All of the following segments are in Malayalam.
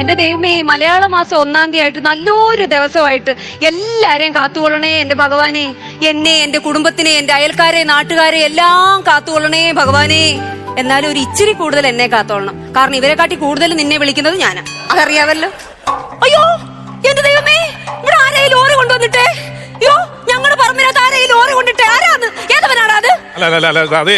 എന്റെ ദൈവമേ മലയാള മാസം ഒന്നാം തീയതി ആയിട്ട് നല്ലൊരു ദിവസമായിട്ട് എല്ലാരെയും കാത്തുകൊള്ളണേ എന്റെ ഭഗവാനെ. എന്നെ എന്റെ കുടുംബത്തിനെ എന്റെ അയൽക്കാരെ നാട്ടുകാരെ എല്ലാം കാത്തുകൊള്ളണേ ഭഗവാനെ. എന്നാലും ഒരു ഇച്ചിരി കൂടുതൽ എന്നെ കാത്തോളണം. കാരണം ഇവരെ കാട്ടി കൂടുതൽ നിന്നെ വിളിക്കുന്നത് ഞാനാ. അതറിയാവല്ലോ? അയ്യോ എന്റെ ദൈവമേ ഇവിടെ ആരെയും ലോറി കൊണ്ടുവന്നിട്ടേ? അയ്യോ ഞങ്ങളുടെ പറമ്പിനകത്ത് ആരെയും ലോറി കൊണ്ടിട്ടേ? അല്ല അല്ല അല്ല, അല്ല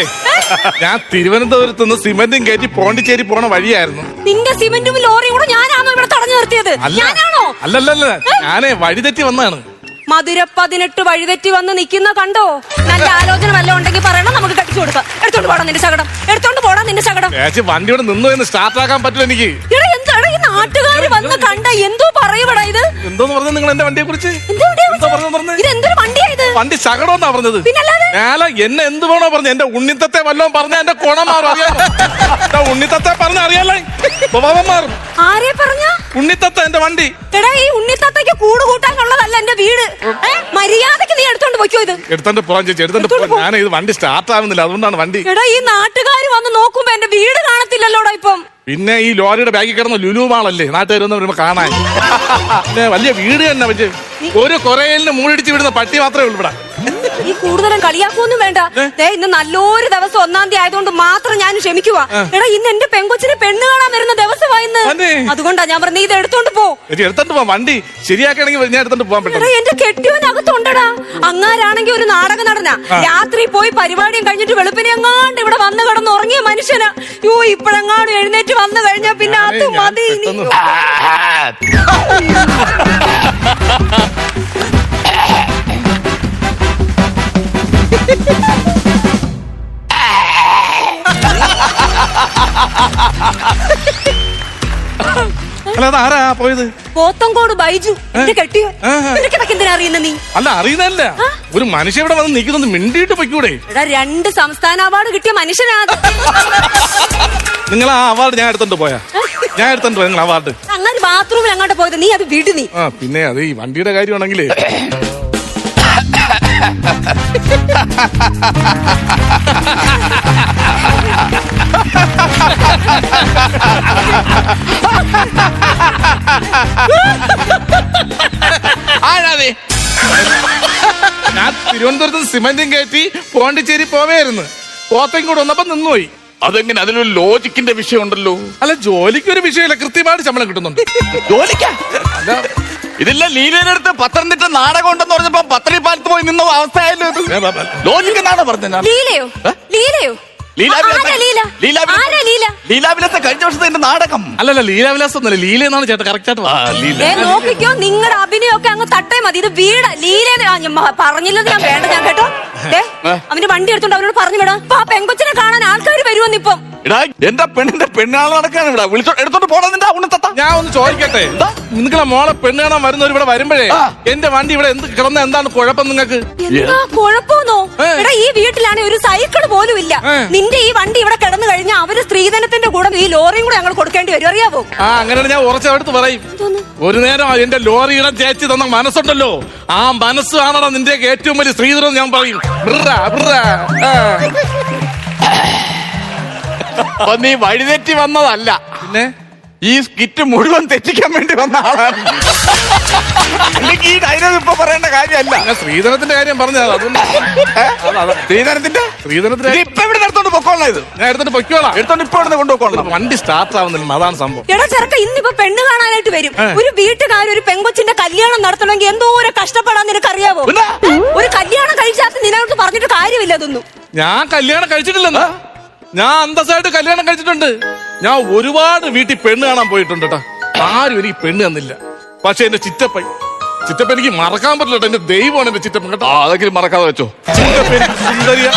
ഞാൻ തിരുവനന്തപുരത്ത് നിന്ന് സിമന്റും കയറ്റി പോണ്ടിച്ചേരി പോണ വഴിയായിരുന്നു. നിന്റെ സിമന്റും ലോറിയും കൂടെ ഞാനാണോ ഇവിടെ തടഞ്ഞു നിർത്തിയത്? അല്ല. ഞാനാണോ? അല്ലല്ലല്ല ഞാനേ വഴിതെറ്റി വന്നാണ്. മധുര പതിനെട്ട് വഴിതെറ്റി വന്ന് നിൽക്കുന്ന കണ്ടോ? നല്ല ആലോചന വല്ല ഉണ്ടെങ്കിൽ പറയണം നമുക്ക് കടിച്ചു കൊടുക്കാം. എടുത്തോണ്ട് പോടാ നിന്റെ ശകടം. എടുത്തോണ്ട് പോടാ നിന്റെ ശകടം. ചേച്ചി നിന്നു എന്ന് സ്റ്റാർട്ട് ആക്കാൻ പറ്റില്ല എനിക്ക്. എടാ നാട്ടുകാര് വന്ന് കണ്ട എന്തോ പറയുവടാ ഇത്? എന്തോന്ന് പറഞ്ഞു നിങ്ങൾ എന്റെ വണ്ടിയെ കുറിച്ച്? എന്തോ വണ്ടിയാ? പറഞ്ഞത്? പറഞ്ഞത്? ഇത്? വണ്ടി ശകടമെന്നാ പറഞ്ഞത്? ഞാല എന്നെ എന്ത് വേണോ പറഞ്ഞു എന്റെ ഉണ്ണിത്തത്തെ വല്ലതും പറഞ്ഞ എന്റെ കുണം മാറും അറിയാലോ ഉണ്ണിത്തത്തെ പറഞ്ഞ അറിയാലേ. സ്വഭാവം മാറും ആരെ പറഞ്ഞ? ഉണ്ണിത്തത്ത എന്റെ വണ്ടി. എടാ ഈ ഉണ്ണിത്തത്തയ്ക്ക് കൂട് കൂട്ടാനുള്ളതല്ല എന്റെ വീട്? മര്യാദയ്ക്ക് നീ എടുത്തോണ്ട് പോയിക്കോ ഇത്. എടുത്തോണ്ട് പോവാൻ ചേച്ചി എടുത്തോണ്ട് പോ. ഞാൻ ഇത് വണ്ടി സ്റ്റാർട്ട് ആവുന്നില്ല അതുകൊണ്ടാണ് വണ്ടി. എടാ ഈ നാട്ടുകാർ വന്ന് നോക്കുമ്പോ എന്റെ വീട് കാണത്തില്ലല്ലോടാ ഇപ്പം. പിന്നെ ഈ ലോറിയുടെ ബാഗിൽ കിടന്ന ലുലു മാളല്ലേ നാട്ടുകാർ വന്ന് വരുമ്പോ കാണാൻ. പിന്നെ വലിയ വീട് തന്നെ വെച്ച് ഒരു കൊറയിലിന് മൂടിടിച്ച് വിടുന്ന പട്ടി മാത്രമേ ഉള്ളൂ ഇവിടെ. ഈ കൂടുതലും കളിയാക്കൊന്നും വേണ്ട. ഇന്ന് നല്ലൊരു ദിവസം ഒന്നാം തീയതി ആയതുകൊണ്ട് മാത്രം ഞാൻ ക്ഷമിക്കുവാ. എടാ ഇന്ന് എന്റെ പെങ്കൊച്ചിന് പെണ്ണ് കാണാൻ വരുന്ന ദിവസമായിന്ന് അതെ. അതുകൊണ്ടാ ഞാൻ പറഞ്ഞു ഇത് എടുത്തോണ്ട് പോ. എടുത്തോണ്ട് പോവാം. വണ്ടി ശരിയാക്കണമെങ്കിൽ ഞാൻ എടുത്തോണ്ട് പോവാൻ പറ്റും. എന്റെ കെട്ടിയവനകത്തുണ്ടടാ. അങ്ങാരാണെങ്കിൽ ഒരു നാടകം നടന രാത്രി പോയി പരിപാടിയും കഴിഞ്ഞിട്ട് വെളുപ്പിനെ എങ്ങാണ്ട് ഇവിടെ വന്ന് കിടന്ന് ഉറങ്ങിയ മനുഷ്യന്. യോ ഇപ്പഴെങ്ങാണ്ട് എഴുന്നേറ്റ് വന്നു കഴിഞ്ഞാ പിന്നെ അത് മതി അത് ആരാ പോയത്? പോത്തങ്കോട് ബൈജു എന്റെ കെട്ടിയോ. എന്തിനാ അറിയുന്ന നീ? അല്ല അറിയുന്നല്ല ഒരു മനുഷ്യ ഇവിടെ വന്ന് നിൽക്കുന്നത് മിണ്ടിയിട്ട് പൊയ്ക്കൂടെ? എടാ രണ്ട് സംസ്ഥാന അവാർഡ് കിട്ടിയ മനുഷ്യനാ നിങ്ങൾ ആ അവാർഡ് ഞാൻ എടുത്തോണ്ട് പോയാ? ഞാൻ എടുത്തോണ്ട് പോയ നിങ്ങൾ അവാർഡ്? അങ്ങനെ ബാത്റൂമിൽ അങ്ങോട്ട് പോയത് നീ അത് വിട് നീ. ആ പിന്നെ അത് ഈ വണ്ടിയുടെ കാര്യമാണെങ്കിലേ തിരുവനന്തപുരത്ത് സിമന്റും കയറ്റി പോണ്ടിച്ചേരി പോവായിരുന്നു. പോത്തേം കൂടെ വന്നപ്പോ നിന്നുപോയി. അതെങ്ങനെ? അതിലൊരു ലോജിക്കിന്റെ വിഷയം ഉണ്ടല്ലോ അല്ല ജോലിക്ക് ഒരു വിഷയമില്ല. കൃത്യമായിട്ട് ശമ്പളം കിട്ടുന്നുണ്ട്. ജോലിക്കാ? ഇതില്ല ലീലയുടെ പത്തനംതിട്ട നാടകം ഉണ്ടെന്ന് പറഞ്ഞപ്പോ പത്തനിപ്പാലത്ത് പോയി നിന്ന അവസ്ഥയായല്ലോ ലോജിക്ക് എന്നാണ് പറഞ്ഞത്? ലീലയോ? ലീലയോ? ആരാ ലീല? ആരാ ലീല? ലീലാവിലാസം കഴിഞ്ഞ വർഷത്തെ എന്റെ നാടകം. അല്ലല്ല ലീലാവിലാസം ഒന്നല്ല ലീല എന്നാണ് ചേട്ടാ കറക്റ്റ് ആയിട്ട് ആ, പറഞ്ഞത്. ലീല. ഏ നോക്കിക്കോ നിങ്ങളുടെ അഭിനയൊക്കെ അങ്ങ് തട്ടേ മതി. ഇത് വീട് ലീല പറഞ്ഞില്ലെന്ന് ഞാൻ വേണ്ട ഞാൻ കേട്ടോ? അവന്റെ വണ്ടി എടുത്തോണ്ട് അവനോട് പറഞ്ഞു വിടാം. അപ്പൊ ആ പെങ്കൊച്ചിനെ കാണാൻ ആൾക്കാർ വരുമെന്നിപ്പം എടാ എന്റെ പെണ്ണിന്റെ പെണ്ണാൾ നടക്കാണ് ഇവിടെ. വിളിച്ചോ എടുത്തോണ്ട് പോടാ നിന്റെ ഞാൻ ഒന്ന് ചോദിക്കട്ടെ? നിങ്ങളെ മോളെ പെണ്ണ് കാണാൻ വരുന്നവർ ഇവിടെ വരുമ്പോഴേ. എന്റെ വണ്ടി ഇവിടെ എന്ത് കിടന്ന എന്താണ് കുഴപ്പം നിങ്ങക്ക് എന്താ കുഴപ്പമൊന്നോ? എടാ ഈ വീട്ടിലാണെ ഒരു സൈക്കിൾ പോലും ഇല്ല നിന്റെ ഈ വണ്ടി ഇവിടെ കിടന്നു കഴിഞ്ഞാൽ അവർ സ്ത്രീധനത്തിന്റെ കൂടെ ഈ ലോറിയും കൂടെ ഞങ്ങൾ കൊടുക്കേണ്ടി വരും. അറിയാവോ? ആ അങ്ങനെയാണ് ഞാൻ ഉറച്ചെടുത്ത് പറയും. ഒരു നേരം എന്റെ ലോറിയുടെ ചേച്ചി തന്ന മനസ്സുണ്ടല്ലോ. ആ മനസ്സാണോ നിന്റെ ഏറ്റവും വലിയ സ്ത്രീധനം ഞാൻ പറയും. അപ്പൊ നീ വഴിതെറ്റി വന്നതല്ല. പിന്നെ? ഈ സ്കിറ്റ് മുഴുവൻ തെറ്റിക്കാൻ വേണ്ടി വന്ന ആളാണ്. അല്ലെങ്കിൽ ഈ ഡയലോഗ് ഇപ്പൊ പറയേണ്ട കാര്യമല്ല. ഞാൻ ശ്രീധരത്തിന്റെ കാര്യം പറഞ്ഞത് അതുകൊണ്ട്. ശ്രീധരത്തിന്റെ. ശ്രീധരത്തിന്റെ ഇപ്പൊ ഇവിടെ ഇത്. ഞാൻ എടുത്തിട്ട് പൊയ്ക്കോളാം. എടുത്തോണ്ട് ഇപ്പൊ ഇവിടെ കൊണ്ടുപോക്കോളാം വണ്ടി സ്റ്റാർട്ട് ആവുന്നില്ല അതാണ് സംഭവം. എടാ ചെറുക്ക ഇന്നിപ്പോ പെണ്ണ് കാണാനായിട്ട് വരും. ഒരു വീട്ടുകാർ ഒരു പെങ്കൊച്ചിന്റെ കല്യാണം നടത്തണമെങ്കിൽ എന്തോ ഒരു കഷ്ടപ്പെടാൻ നിനക്ക് അറിയാവോ ഒരു കല്യാണം കഴിച്ചാത്ത നിനക്ക് പറഞ്ഞിട്ട് കാര്യമില്ല അതൊന്നും. ഞാൻ കല്യാണം കഴിച്ചിട്ടില്ലെന്നാ. ഞാൻ അന്തസ്സായിട്ട് കല്യാണം കഴിച്ചിട്ടുണ്ട്. ഞാൻ ഒരുപാട് വീട്ടിൽ പെണ്ണ് കാണാൻ പോയിട്ടുണ്ട് കേട്ടോ ആരും എനിക്ക് പെണ്ണ് തന്നില്ല. പക്ഷെ എന്റെ ചിറ്റപ്പൻ ചിറ്റപ്പൻ എനിക്ക് മറക്കാൻ പറ്റില്ല എന്റെ ദൈവമാണ് എന്റെ ചിറ്റപ്പൻ കേട്ടോ. അതെങ്കിലും മറക്കാതെ വെച്ചോ. ചിറ്റപ്പൻ സുന്ദരിയ.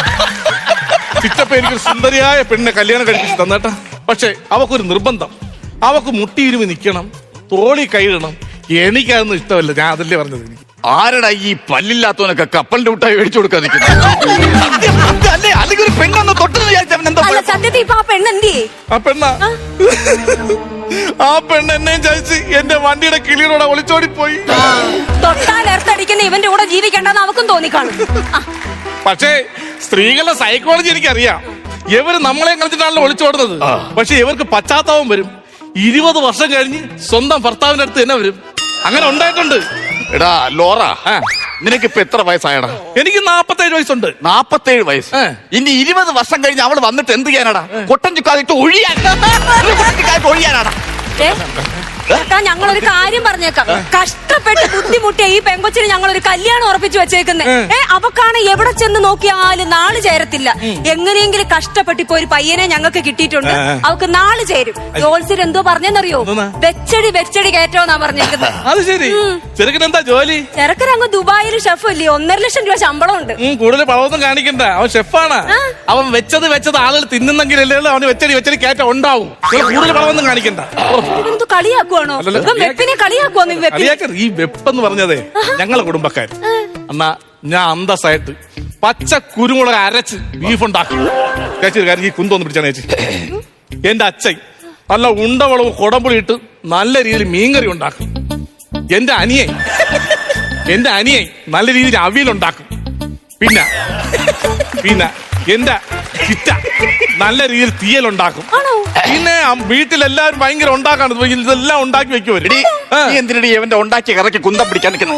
ചിറ്റപ്പൻ എനിക്ക് സുന്ദരിയായ പെണ്ണിനെ കല്യാണം കഴിപ്പിച്ച് തന്നേട്ടാ. പക്ഷെ അവക്കൊരു നിർബന്ധം. അവക്ക് മുട്ടിയിരുമി നിൽക്കണം തോളി കൈയിടണം. എനിക്കതൊന്നും ഇഷ്ടമല്ല. ഞാൻ അതല്ലേ പറഞ്ഞത് എനിക്ക്. ആരടാ ഈ പല്ലില്ലാത്തവനൊക്കെ കപ്പലിന്റെ മുട്ടായി മേടിച്ചു കൊടുക്കാൻ അല്ലേ അല്ലെങ്കിൽ ഒരു പെണ്ണൊന്ന് തൊട്ടെന്ന് വിചാരിച്ചവൻ എന്താ അല്ല സത്യത്തിൽ ഇപ്പൊ ആ പെണ്ണ് എന്തിയേ ആ പെണ്ണ? ആ? പെണ്ണ് എന്നെയും ചതിച്ച് എന്റെ വണ്ടിയുടെ കിളിയിലൂടെ ഒളിച്ചോടി പോയി തൊട്ടാൽ എർത്തടിക്കുന്ന ഇവന്റെ കൂടെ ജീവിക്കണ്ടെന്ന് അവക്കും തോന്നിക്കാണും. ആ, പക്ഷേ സ്ത്രീകളുടെ സൈക്കോളജി എനിക്കറിയാം. ഇവർ നമ്മളെ കളിച്ചിട്ടാണല്ലോ ഒളിച്ചോടുന്നത്. പക്ഷെ ഇവർക്ക് പശ്ചാത്താപം വരും. ഇരുപത് വർഷം കഴിഞ്ഞ് സ്വന്തം ഭർത്താവിന്റെ അടുത്ത് തന്നെ വരും. അങ്ങനെ ഉണ്ടായിട്ടുണ്ട്. എടാ ലോറ. ആ. നിനക്കിപ്പോ എത്ര വയസ്സായടാ? എനിക്ക് നാപ്പത്തേഴ് വയസ്സുണ്ട്. നാപ്പത്തേഴ് വയസ്സ്. ഇനി ഇരുപത് വർഷം കഴിഞ്ഞ് അവൾ വന്നിട്ട് എന്ത് ചെയ്യാനാടാ? കൊട്ടൻ ചുക്കാതിട്ട് ഒഴിയാൻ. ഒഴിയാനാടാ. ഞങ്ങളൊരു കാര്യം പറഞ്ഞേക്കാം. കഷ്ടപ്പെട്ട് ബുദ്ധിമുട്ടിയ ഈ പെങ്കൊച്ചിന് ഒരു കല്യാണം ഉറപ്പിച്ചു വെച്ചേക്കുന്നത് ഏ അവക്കാണ് എവിടെ ചെന്ന് നോക്കിയാലും നാൾ ചേരത്തില്ല. എങ്ങനെയെങ്കിലും കഷ്ടപ്പെട്ട് ഇപ്പൊ ഒരു പയ്യനെ ഞങ്ങൾക്ക് കിട്ടിയിട്ടുണ്ട്. അവക്ക് നാൾ ചേരും. ജോത്സ്യർ എന്തോ പറഞ്ഞെന്നറിയോ? വെച്ചടി വെച്ചടി കയറ്റോന്നാ പറഞ്ഞേക്കുന്നത് അത് ശരി. ചെറുക്കൻ എന്താ ജോലി? ചെറുക്കൻ അങ്ങ് ദുബായിൽ ഷെഫ് അല്ലേ ഒന്നര ലക്ഷം രൂപ ശമ്പളം ഉണ്ട് കൂടുതൽ പഴവൊന്നും കാണിക്കണ്ട. അവൻ ഷെഫാണ്. അവൻ വെച്ചത് വെച്ചത് ആളുകൾ തിന്നുന്നെങ്കിലല്ലേ അവന് വെച്ചടി വെച്ചടി കയറ്റം ഉണ്ടാവും. കൂടുതൽ പഴവൊന്നും കാണിക്കണ്ട. കളിയാക്കുക കളിയാക്കുവാണോ വെപ്പിനെ കളിയാക്കുവാന്ന് ഈ വെപ്പ് എന്ന് പറഞ്ഞതേ ഞങ്ങളെ കുടുംബക്കാർ. എന്നാ ഞാൻ അന്തസ്സായിട്ട് പച്ച കുരുമുളക് അരച്ച് ബീഫ് ഉണ്ടാക്കും. ചേച്ചി കാര്യം ഈ കുന്തൊന്ന് പിടിച്ചാണ് ചേച്ചി. എന്റെ അച്ഛൻ നല്ല ഉണ്ടവളവ് കുടമ്പുളി ഇട്ട് നല്ല രീതിയിൽ മീൻകറി ഉണ്ടാക്കും. എന്റെ അനിയൻ എന്റെ അനിയൻ നല്ല രീതിയിൽ അവിയലുണ്ടാക്കും പിന്നെ പിന്നെ എന്റെ ചിറ്റ നല്ല രീതിയിൽ തീയൽ ഉണ്ടാക്കും. പിന്നെ വീട്ടിലെല്ലാവരും ഭയങ്കര ഉണ്ടാക്കാണ്. ഇത് ഇതെല്ലാം ഉണ്ടാക്കി വെക്കുവരും എന്തിനടി അവന്റെ ഉണ്ടാക്കിയ കഥയ്ക്ക് കുന്തം പിടിക്കാൻ നിൽക്കുന്നു?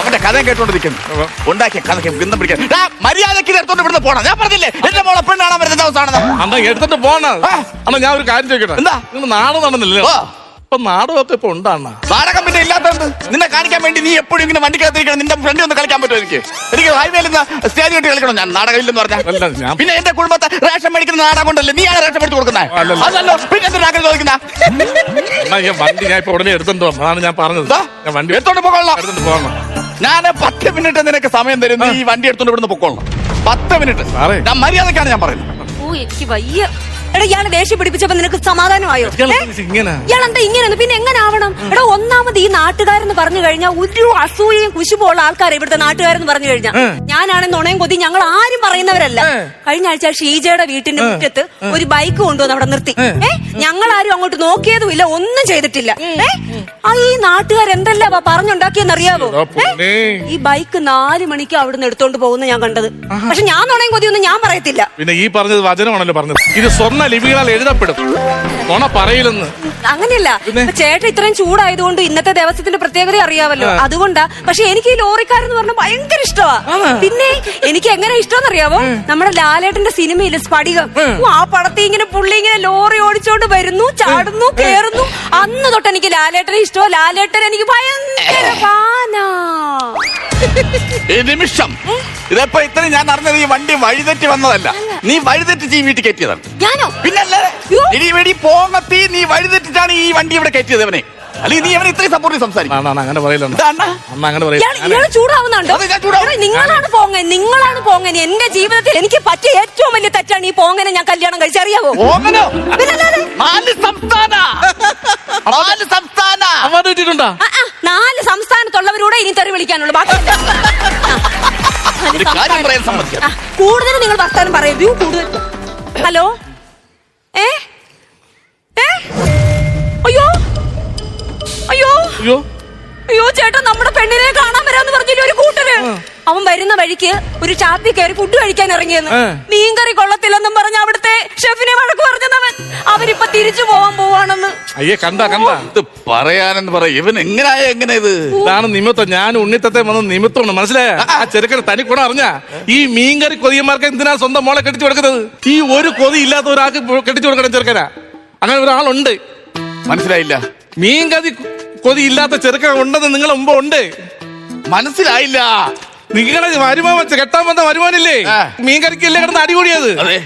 അവന്റെ കഥ കേട്ടോണ്ട് നിൽക്കുന്നു. ഉണ്ടാക്കിയ കഥയ്ക്ക് കുന്തം പിടിക്കാൻ. മര്യാദയ്ക്ക് എടുത്തോണ്ട് ഇവിടുന്ന് പോണം. ഞാൻ പറഞ്ഞില്ലേ എന്റെ മോളെ പെണ്ണാണ് വരുന്ന ദിവസമാണ് അന്നാ എടുത്തിട്ട് പോണ. അന്നാ ഞാൻ ഒരു കാര്യം ചോദിക്കട്ടെ? എന്താ? നാളെ നാട് നടന്നില്ലല്ലോ. ഇപ്പൊ നാടകമൊക്കെ ഇപ്പൊ ഉണ്ടാണ്. നാടകം പിന്നെ ഇല്ലാത്തത് നിന്നെ കാണിക്കാൻ വേണ്ടി നീ എപ്പോഴും ഇങ്ങനെ വണ്ടി വണ്ടിക്കകത്തിരിക്കണം നിന്റെ ഫ്രണ്ട് ഒന്ന് കളിക്കാൻ പറ്റുമോ എനിക്ക്? എനിക്ക് ഹൈവേയിൽ നിന്ന് സ്റ്റേജ് കെട്ടി കളിക്കണം. ഞാൻ നാടകം ഇല്ലെന്ന് അല്ല, പറഞ്ഞാൽ ഞാൻ- പിന്നെ എന്റെ കുടുംബത്തെ റേഷൻ മേടിക്കുന്ന നാടകം കൊണ്ടല്ലേ നീ ആണ് റേഷൻ മേടിച്ച് കൊടുക്കുന്നത്. അതല്ലോ. പിന്നെ ചോദിക്കുന്ന? ഞാൻ വണ്ടി ഞാൻ ഇപ്പൊ ഉടനെ എടുത്തോണ്ട് പോകാം അതാണ് ഞാൻ പറഞ്ഞത്. ഞാൻ വണ്ടി എടുത്തോണ്ട് പോകണം എടുത്തോണ്ട് പോകണം. ഞാൻ പത്ത് മിനിറ്റ് നിനക്ക് സമയം തരും. നീ ഈ വണ്ടി എടുത്തോണ്ട് ഇവിടുന്ന് പൊക്കോളണം. പത്ത് മിനിറ്റ്. ഞാൻ മര്യാദക്കാണ് ഞാൻ പറയുന്നത്. ഓ എനിക്ക് വയ്യ. എടാ ഇയാളെ ദേഷ്യം പിടിപ്പിച്ചപ്പോ നിനക്ക് സമാധാനമായോ? ഇയാൾ എന്താ ഇങ്ങനെ പിന്നെ എങ്ങനെ ആവണം എടാ ഒന്നാമത് ഈ നാട്ടുകാരെന്ന് പറഞ്ഞു കഴിഞ്ഞാൽ ഒരു അസൂയയും കുശുമുള്ള ആൾക്കാരെ ഇവിടുത്തെ നാട്ടുകാരെന്ന് പറഞ്ഞു കഴിഞ്ഞാൽ ഞാനാണ് നുണയും കൊതി ഞങ്ങൾ ആരും പറയുന്നവരല്ല. കഴിഞ്ഞ ആഴ്ച ഷീജയുടെ വീട്ടിന്റെ മുറ്റത്ത് ഒരു ബൈക്ക് കൊണ്ടുവന്ന് അവിടെ നിർത്തി. ഏ. ഞങ്ങൾ ആരും അങ്ങോട്ട് നോക്കിയതുമില്ല ഒന്നും ചെയ്തിട്ടില്ല. ഏ? ആ ഈ നാട്ടുകാർ എന്തല്ല പറഞ്ഞുണ്ടാക്കിയെന്ന് അറിയാവോ ഈ ബൈക്ക് നാല് മണിക്ക് അവിടുന്ന് എടുത്തോണ്ട് പോകുന്ന ഞാൻ കണ്ടത്. പക്ഷെ ഞാൻ നുണയും കൊതിയൊന്നും ഞാൻ പറയത്തില്ല. പിന്നെ ഈ പറഞ്ഞത് വചനമാണല്ലോ പറഞ്ഞത്. ഇത് സ്വർണ ലിപികളാൽ എഴുതപ്പെടും. നുണ പറയില്ലെന്ന്. അങ്ങനെയല്ല. ചേട്ടൻ ഇത്രയും ചൂടായതുകൊണ്ട് ഇന്നത്തെ ദിവസത്തിന്റെ പ്രത്യേകത അറിയാവല്ലോ അതുകൊണ്ടാ പക്ഷെ എനിക്ക് ഈ ലോറിക്കാരെന്ന് പറഞ്ഞ ഭയങ്കര ഇഷ്ടമാ പിന്നെ എനിക്ക് എങ്ങനെ ഇഷ്ടം അറിയാവോ നമ്മുടെ ലാലേട്ടന്റെ സിനിമയിൽ സ്ഫടികം ആ പടത്തി ഇങ്ങനെ പുള്ളി ഇങ്ങനെ ലോറി ഓടിച്ചോണ്ട് വരുന്നു ചാടുന്നു കേറുന്നു. അന്ന് തൊട്ട് എനിക്ക് ലാലേട്ടനെ ഇഷ്ടമോ ലാലേട്ടൻ എനിക്ക് ഭയങ്കര ഫാനാ. ഈ നിമിഷം. ഇതെപ്പോ ഇത്രയും ഞാൻ അറിഞ്ഞത് ഈ വണ്ടി വഴിതെറ്റി വന്നതല്ല. നീ വഴിതെറ്റി ഈ വീട്ടിൽ കയറ്റിയതാണ്. പിന്നല്ലേ. ഇനി വേണ്ടി പോകത്തി നീ വഴിതെറ്റിട്ടാണ് ഈ വണ്ടി ഇവിടെ കയറ്റിയത് അവനെ അല്ലെങ്കിൽ നീ അവനെ ഇത്രയും സപ്പോർട്ട് സംസാരിക്കും. അണ്ണാ, അണ്ണാ, അങ്ങനെ പറയില്ല ഇതാ അണ്ണാ. അങ്ങനെ ഇയാൾ പറയില്ല ഇയാൾ ചൂടാവുന്നുണ്ടോ? അത് ഞാൻ ചൂടാവും. എടാ, നിങ്ങളാണ് പോങ്ങൻ നിങ്ങളാണ് പോങ്ങൻ. എന്റെ ജീവിതത്തിൽ എനിക്ക് പറ്റിയ ഏറ്റവും വലിയ തെറ്റാണ് ഈ പോങ്ങനെ ഞാൻ കല്യാണം കഴിച്ചറിയാവോ പിന്നല്ലാതെ? നാല് സംസ്ഥാന. നാല് സംസ്ഥാന. അവാർഡ് കിട്ടിയിട്ടുണ്ടാ ആ, ആ, നാല് സംസ്ഥാനത്തുള്ളവരൂടെ ഇനി തെറി വിളിക്കാനുള്ളൂ. ബാക്കി ഒരു കാര്യം പറയാൻ സമ്മതിക്കാം. കൂടുതൽ നിങ്ങൾ വർത്താനം പറയൂ. കൂടുതൽ. ഹലോ? ഏ? ഏ? അയ്യോ. അയ്യോ ചേട്ടൻ ചേട്ടാ നമ്മുടെ പെണ്ണിനെ കാണാൻ വരാന്ന് പറഞ്ഞില്ലേ ഒരു കൂട്ടര്? അവൻ വരുന്ന വഴിക്ക് ഒരു ചാപ്പി കയറി ഫുഡ് കഴിക്കാൻ ഇറങ്ങിയെന്ന്. മീൻ മീൻകറി കൊള്ളത്തില്ലെന്നും പറഞ്ഞ അവിടുത്തെ ഷെഫിനെ വഴക്ക് പറഞ്ഞവൻ അവരിപ്പൊ തിരിച്ചു പോവാൻ പോവാണെന്ന്. അയ്യേ കണ്ട കണ്ട. ഇത് പറയാനെന്ന് പറ ഇവൻ എങ്ങനായ എങ്ങനെ ഇത്? ഇതാണ് നിമിത്തം. ഞാൻ ഉണ്ണിത്തത്തെ വന്ന നിമിത്തമാണ് മനസ്സിലായ? ആ ചെറുക്കൻ തനി ഗുണം അറിഞ്ഞ? ഈ മീൻകറി കൊതിയന്മാർക്ക് എന്തിനാ സ്വന്തം മോളെ കെട്ടിച്ചു കൊടുക്കുന്നത്? ഈ ഒരു കൊതി ഇല്ലാത്ത ഒരാൾക്ക് കെട്ടിച്ചു കൊടുക്കണം ചെറുക്കനാ. അങ്ങനെ ഒരാളുണ്ട്. മനസ്സിലായില്ല. മീൻകറി കൊതി ഇല്ലാത്ത ചെറുക്കൻ ഉണ്ടെന്ന് നിങ്ങളെ മുമ്പ് ഉണ്ട്. മനസ്സിലായില്ല. നിങ്ങളെ വരുമാൻ വെച്ച കെട്ടാൻ വന്ന വരുമാനില്ലേ. മീൻകറിക്കല്ലേ കിടന്ന് അടികൂടിയത് അതെ.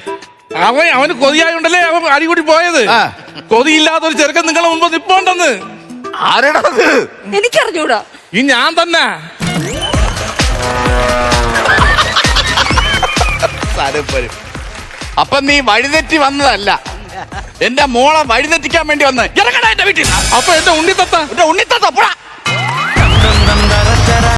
അവൻ അവന് കൊതിയായോണ്ടല്ലേ അവൻ അടികൂടി പോയത്. കൊതിയില്ലാത്ത ഒരു ചെറുക്കൻ നിങ്ങളെ മുമ്പ് നിപ്പോണ്ടെന്ന്. ആരാടത് എനിക്കറിഞ്ഞൂടാ. ഈ ഞാൻ തന്നെ. അപ്പൊ നീ വഴിതെറ്റി വന്നതല്ല. എന്റെ മോളെ വഴിതെറ്റിക്കാൻ വേണ്ടി വന്ന് ഇറങ്ങടാ എന്റെ വീട്ടിൽ അപ്പൊ എന്റെ ഉണ്ണിത്തത്ത. എന്റെ ഉണ്ണിത്തത്ത പോടാ.